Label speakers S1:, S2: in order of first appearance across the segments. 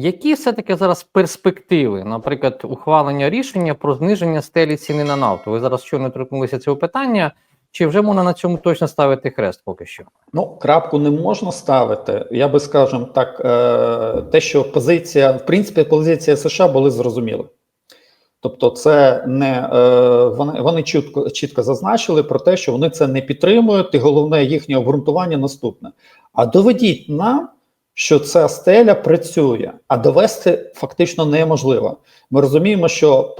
S1: Які все-таки зараз перспективи, наприклад, ухвалення рішення про зниження стелі ціни на нафту? Ви зараз щойно торкнулися цього питання, чи вже можна на цьому точно ставити хрест поки що?
S2: Ну, крапку не можна ставити. Я би скажем так, е, те, що позиція, в принципі, позиція США були зрозуміли. Тобто, це не е, вони, вони чітко чітко зазначили про те, що вони це не підтримують, і головне їхнє обґрунтування наступне: а доведіть нам, що ця стеля працює, а довести фактично неможливо. Ми розуміємо, що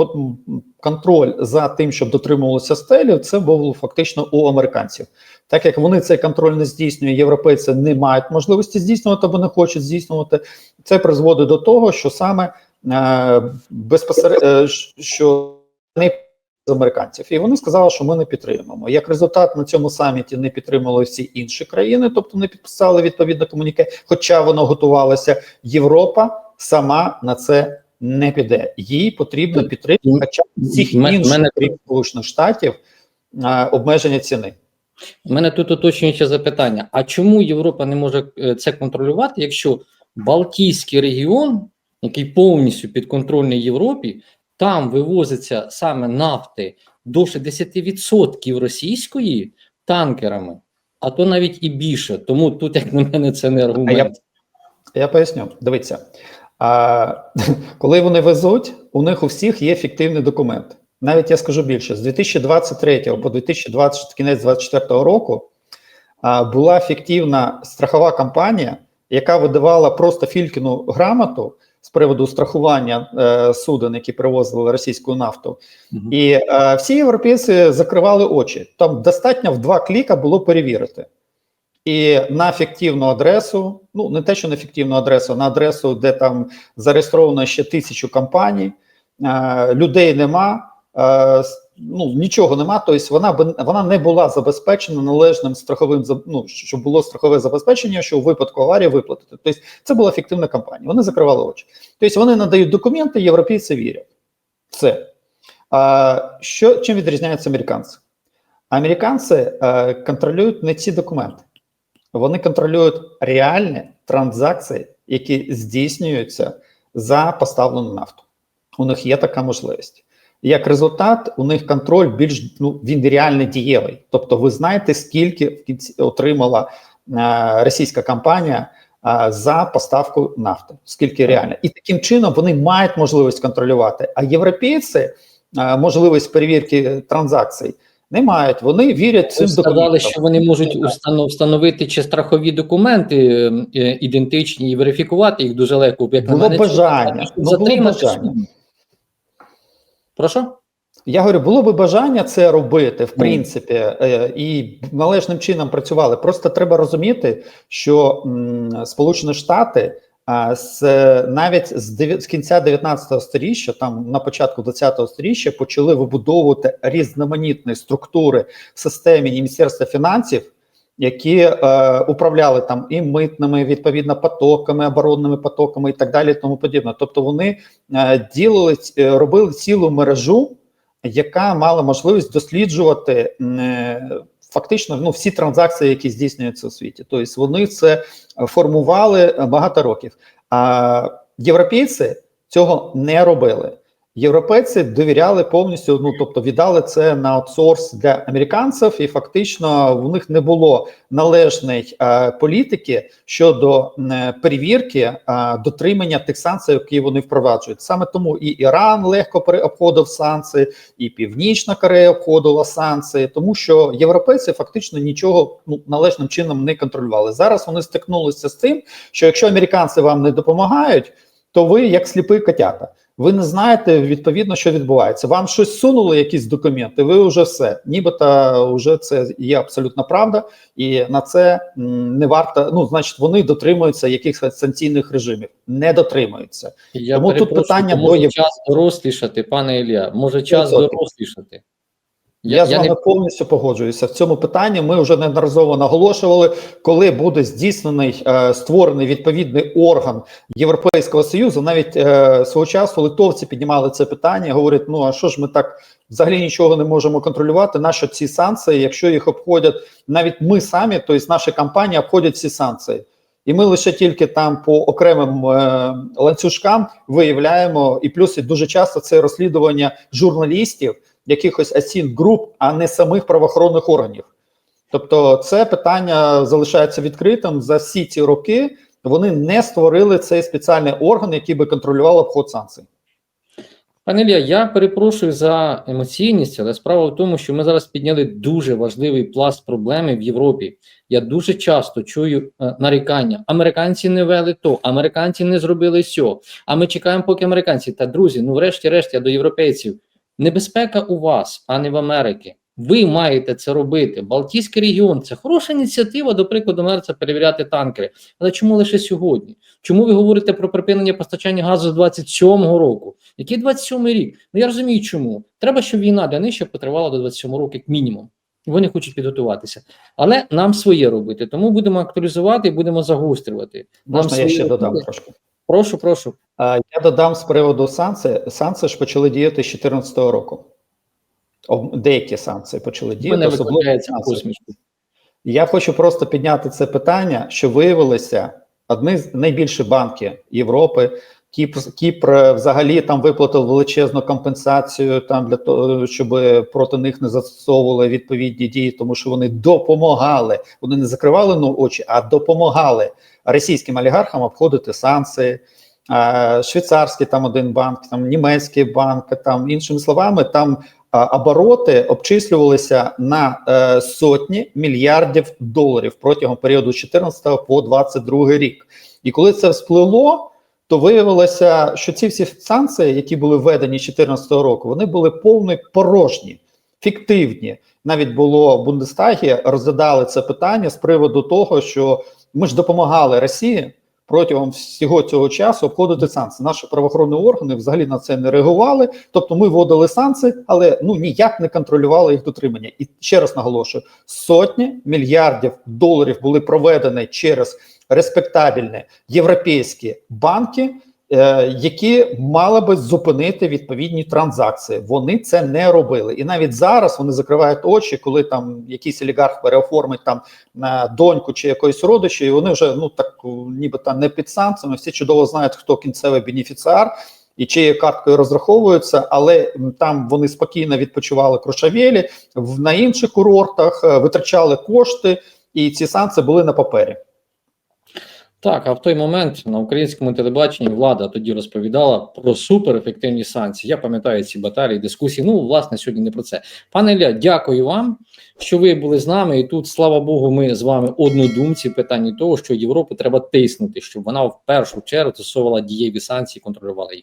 S2: контроль за тим, щоб дотримувалося стелі, це був фактично у американців. Так як вони цей контроль не здійснюють, європейці не мають можливості здійснювати або не хочуть здійснювати. Це призводить до того, що саме е, безпосередньо що не з американців, і вони сказали, що ми не підтримуємо. Як результат на цьому саміті не підтримали всі інші країни, тобто не підписали відповідне комуніке, хоча воно готувалося. Європа сама на це не піде. Їй потрібно підтримати хоча всіх інших
S1: мене-
S2: Сполучених Штатів обмеження ціни.
S1: У мене тут уточнююче запитання: а чому Європа не може е, це контролювати, якщо Балтійський регіон, який повністю підконтрольний Європі, там вивозиться саме нафти до 60% російської танкерами, а то навіть і більше. Тому тут, як на мене, це не аргумент.
S2: Я поясню. Дивіться, а, коли вони везуть, у них у всіх є фіктивний документ. Навіть я скажу більше: з 2023 по 2020, кінець 2024 року а, була фіктивна страхова компанія, яка видавала просто фількіну грамоту з приводу страхування е, суден, які привозили російську нафту.
S1: угу.
S2: І е, всі європейці закривали очі. Там достатньо в два кліка було перевірити. І на фіктивну адресу, ну не те, що на фіктивну адресу, на адресу, де там зареєстровано ще тисячу компаній, е, людей нема, ну нічого нема. Тобто вона би вона не була забезпечена належним страховим ну, щоб було страхове забезпечення, що у випадку аварії виплатити. Тобто це була фіктивна компанія. Вони закривали очі. Тобто вони надають документи, європейці вірять. Це а, що чим відрізняються американці? Американці е, контролюють не ці документи. Вони контролюють реальні транзакції, які здійснюються за поставлену нафту. У них є така можливість. Як результат, у них контроль більш ну він реально дієвий. Тобто, ви знаєте, скільки в кінці отримала е, російська компанія е, за поставку нафти, скільки реально, і таким чином вони мають можливість контролювати. А європейці е, можливість перевірки транзакцій не мають. Вони вірять цим
S1: сказали,
S2: документам.
S1: що вони можуть встановити чи страхові документи е, ідентичні і верифікувати їх дуже легко. Як на мене,
S2: бажання,
S1: достатньо,
S2: ну, було
S1: затримати
S2: бажання.
S1: Прошу?
S2: Я говорю, було би бажання це робити, в принципі, е, і належним чином працювали. Просто треба розуміти, що Сполучені Штати з навіть з, кінця 19 століття, там на початку 20 століття, почали вибудовувати різноманітні структури в системі Міністерства фінансів. Які е, управляли там і митними відповідно потоками, оборонними потоками і так далі, тому подібне. Тобто вони е, ділили е, робили цілу мережу, яка мала можливість досліджувати е, фактично ну, всі транзакції, які здійснюються у світі. Тобто вони це формували багато років. А європейці цього не робили. Європейці довіряли повністю, ну тобто віддали це на аутсорс для американців, і фактично в них не було належної е, політики щодо е, перевірки е, дотримання тих санкцій, які вони впроваджують. Саме тому і Іран легко обходив санкції, і Північна Корея обходила санкції, тому що європейці фактично нічого ну належним чином не контролювали. Зараз вони стикнулися з тим, що якщо американці вам не допомагають, то ви як сліпі котята. Ви не знаєте відповідно, що відбувається. Вам щось сунули, якісь документи. Ви вже все, нібито вже це є абсолютна правда, і на це не варто. Ну, значить, вони дотримуються якихось санкційних режимів, не дотримуються.
S1: Я
S2: Тому тут питання
S1: може
S2: до
S1: час дорослішати, пане Ілля. Може час дорослішати.
S2: Я, з
S1: я
S2: вами
S1: не
S2: повністю погоджуюся в цьому питанні. Ми вже неодноразово наголошували, коли буде здійснений е, створений відповідний орган Європейського союзу. Навіть е, свого часу литовці піднімали це питання. Говорять: ну а що ж ми так взагалі нічого не можемо контролювати? Нащо ці санкції, якщо їх обходять навіть ми самі, тобто наші компанії обходять ці санкції. І ми лише тільки там по окремим е, ланцюжкам виявляємо, і плюс і дуже часто це розслідування журналістів, якихось асін груп, а не самих правоохоронних органів. Тобто, це питання залишається відкритим за всі ці роки. Вони не створили цей спеціальний орган, який би контролював обход санкцій.
S1: Пане Ілля, я перепрошую за емоційність, але справа в тому, що ми зараз підняли дуже важливий пласт проблеми в Європі. Я дуже часто чую е, нарікання: американці не вели то, американці не зробили сьо. А ми чекаємо, поки американці. Та друзі, ну врешті-решт, я до європейців. Небезпека у вас, а не в Америці. Ви маєте це робити. Балтійський регіон це хороша ініціатива, до прикладу, мене це перевіряти танкери. Але чому лише сьогодні? Чому ви говорите про припинення постачання газу з 27-го року? Який 27-й рік? Ну я розумію, чому. Треба, щоб війна для них ще потривала до 27-го року, як мінімум. Вони хочуть підготуватися. Але нам своє робити. Тому будемо актуалізувати і будемо загострювати. Нам
S2: Можна я
S1: своє
S2: ще додам
S1: робити.
S2: трошки.
S1: Прошу, прошу.
S2: Я додам з приводу санкцій. Санкції ж почали діяти з 2014 року. Деякі санкції почали діяти. Особливо Я хочу просто підняти це питання, що виявилося одні з найбільших банків Європи. Кіпр, Кіпр взагалі там виплатив величезну компенсацію там для того, щоб проти них не застосовували відповідні дії, тому що вони допомагали. Вони не закривали ну, очі, а допомагали російським олігархам обходити санкції. Е, Швейцарський там один банк, там німецький банк, там іншими словами, там обороти обчислювалися на е, сотні мільярдів доларів протягом періоду з 14 по 22 рік. І коли це всплило, то виявилося, що ці всі санкції, які були введені з 2014 року, вони були повні порожні, фіктивні. Навіть було в Бундестагі розглядали це питання з приводу того, що ми ж допомагали Росії протягом всього цього часу обходити санкції. Наші правоохоронні органи взагалі на це не реагували. Тобто ми вводили санкції, але ну ніяк не контролювали їх дотримання. І ще раз наголошую: сотні мільярдів доларів були проведені через респектабельні європейські банки. Е, Які мали би зупинити відповідні транзакції, вони це не робили, і навіть зараз вони закривають очі, коли там якийсь олігарх переоформить там на доньку чи якоїсь родичі, і вони вже ну так нібито не під санкціями. Всі чудово знають, хто кінцевий бенефіціар і чиєю карткою розраховуються, але там вони спокійно відпочивали крошавелі в на інших курортах, е, витрачали кошти, і ці санкції були на папері.
S1: Так, а в той момент на українському телебаченні влада тоді розповідала про суперефективні санкції. Я пам'ятаю ці баталії, дискусії. Ну, власне, сьогодні не про це. Пане Ілля, дякую вам, що ви були з нами. І тут, слава Богу, ми з вами однодумці в питанні того, що Європу треба тиснути, щоб вона в першу чергу стосувала дієві санкції, контролювала їх.